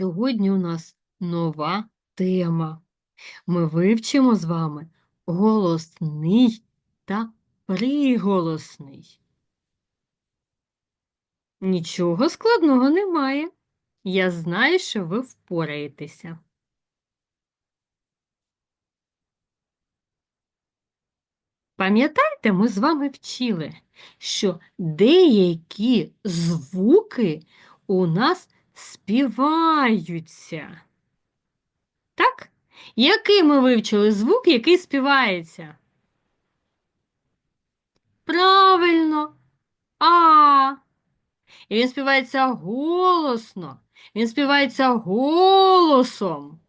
Сьогодні у нас нова тема. Ми вивчимо з вами голосний та приголосний. Нічого складного немає. Я знаю, що ви впораєтеся. Пам'ятаєте, ми з вами вчили, що деякі звуки у нас співаються. Так? Який ми вивчили звук, який співається? Правильно, А. І він співається голосно. Він співається голосом.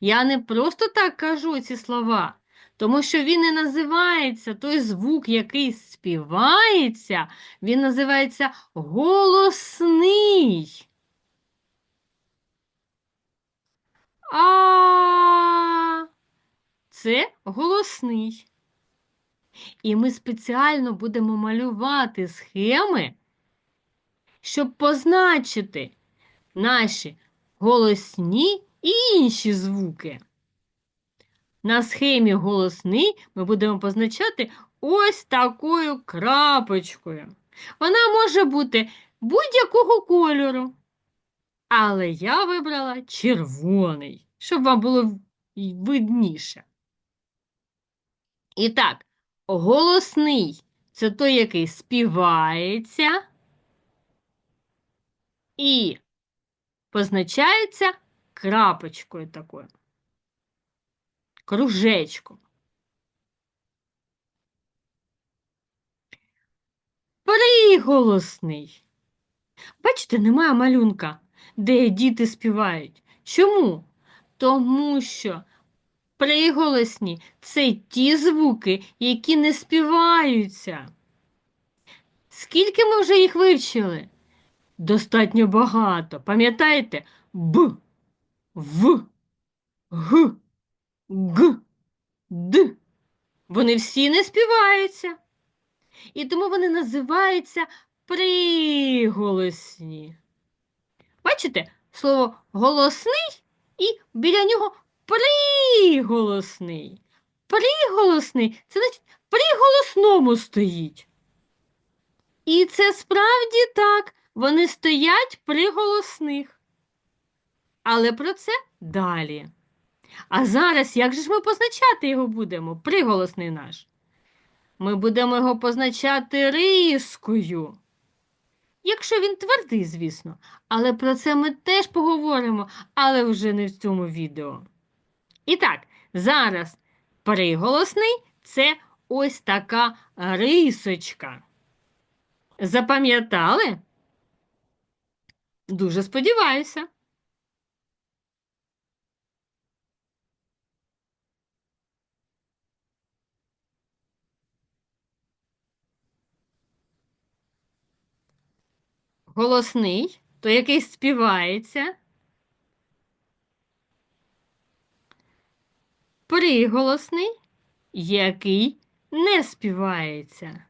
Я не просто так кажу ці слова, тому що він не називається той звук, який співається, він називається голосний. А це голосний. І ми спеціально будемо малювати схеми, щоб позначити наші голосні і інші звуки. На схемі голосний ми будемо позначати ось такою крапочкою. Вона може бути будь-якого кольору. Але я вибрала червоний, щоб вам було видніше. І так, голосний це той, який співається і позначається крапочкою такою, кружечком. Приголосний. Бачите, немає малюнка, де діти співають. Чому? Тому що приголосні це ті звуки, які не співаються. Скільки ми вже їх вивчили? Достатньо багато. Пам'ятаєте? Б, В, Г, Г, Д. Вони всі не співаються. І тому вони називаються приголосні. Бачите, слово голосний і біля нього приголосний. Приголосний це значить при голосному стоїть. І це справді так, вони стоять при голосних. Але про це далі. А зараз як же ж ми позначати його будемо, приголосний наш? Ми будемо його позначати рискою. Якщо він твердий, звісно. Але про це ми теж поговоримо, але вже не в цьому відео. І так, зараз приголосний це ось така рисочка. Запам'ятали? Дуже сподіваюся. Голосний, то який співається. Приголосний, який не співається.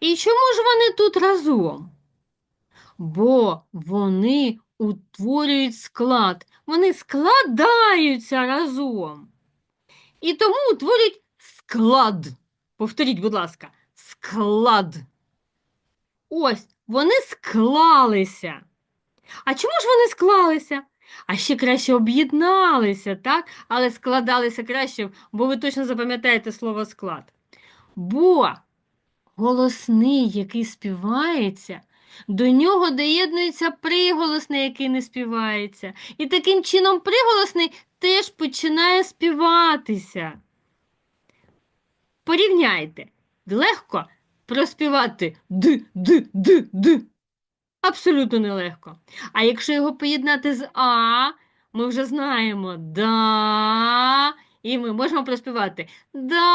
І чому ж вони тут разом? Бо вони утворюють склад, вони складаються разом. І тому утворюють склад. Повторіть, будь ласка, склад. Ось, вони склалися. А чому ж вони склалися? А ще краще об'єдналися, так? Але складалися краще, бо ви точно запам'ятаєте слово склад. Бо голосний, який співається, до нього доєднується приголосний, який не співається. І таким чином приголосний теж починає співатися. Порівняйте, легко проспівати д, д, д, д. Абсолютно нелегко. А якщо його поєднати з А, ми вже знаємо да, і ми можемо проспівати да.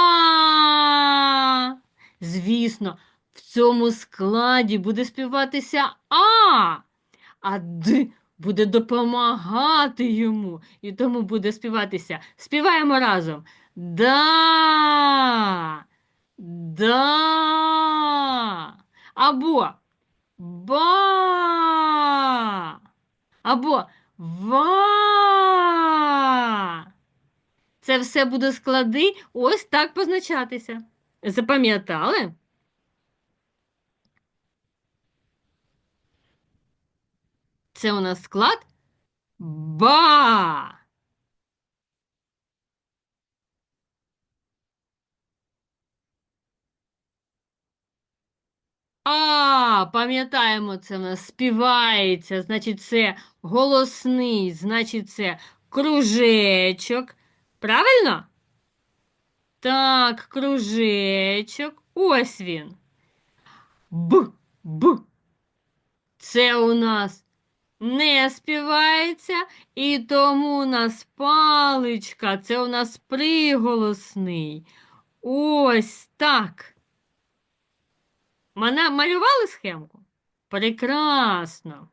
Звісно, в цьому складі буде співатися А, а Д буде допомагати йому, і тому буде співатися. Співаємо разом. Да. Да. Або ба. або ва. Це все буде склади ось так позначатися. Запам'ятали? Це у нас склад ба. Пам'ятаємо, це в нас співається, значить, це голосний, значить, це кружечок. Правильно? Так, кружечок. Ось він. Б, б. Це у нас не співається, і тому у нас паличка, це у нас приголосний. Ось так. Мана малювали схемку? Прекрасно.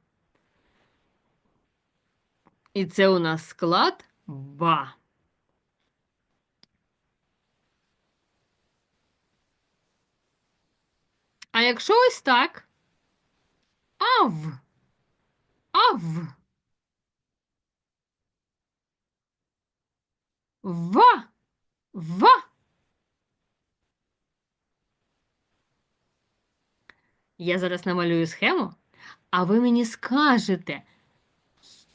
І це у нас склад ба. А якщо ось так? Ав. Ав. Ва. Ва. Я зараз намалюю схему, а ви мені скажете,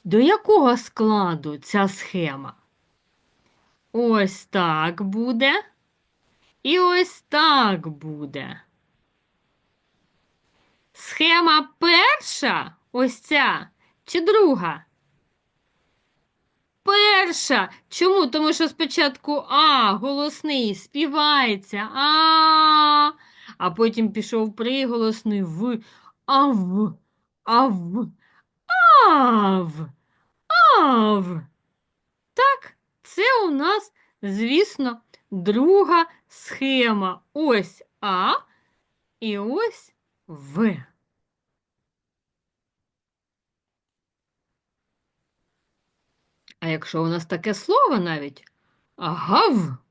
до якого складу ця схема? Ось так буде. І ось так буде. Схема перша, ось ця, чи друга? Перша. Чому? Тому що спочатку А, голосний, співається А, а потім пішов приголосний В, ав, ав, ав, ав. Так, це у нас, звісно, друга схема. Ось А і ось В. А якщо у нас таке слово навіть гав.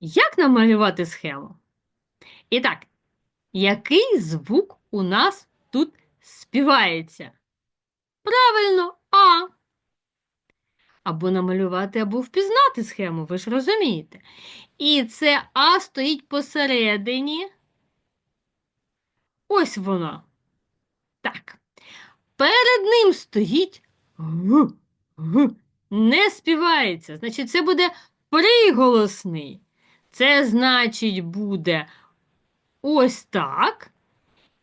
Як намалювати схему? І так, який звук у нас тут співається? Правильно, А. Або намалювати, або впізнати схему, ви ж розумієте. І це А стоїть посередині. Ось воно. Так. Перед ним стоїть Г. Г. Не співається. Значить, це буде приголосний. Це значить буде ось так.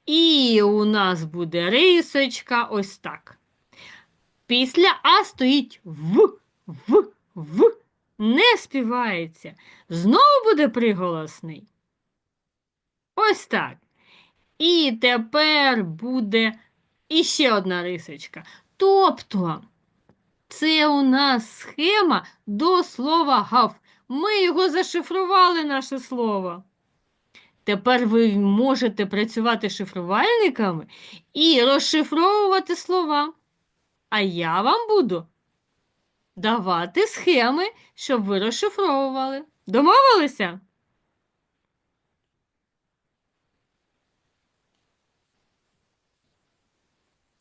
І у нас буде рисочка ось так. Після А стоїть В, В, В. Не співається. Знову буде приголосний. Ось так. І тепер буде іще одна рисочка. Тобто, це у нас схема до слова гав. Ми його зашифрували, наше слово. Тепер ви можете працювати шифрувальниками і розшифровувати слова. А я вам буду давати схеми, щоб ви розшифровували. Домовилися?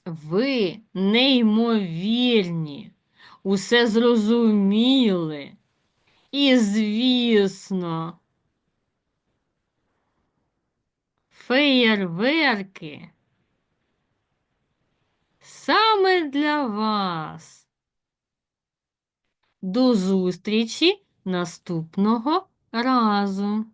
Ви неймовірні, усе зрозуміли. І, звісно, феєрверки саме для вас. До зустрічі наступного разу.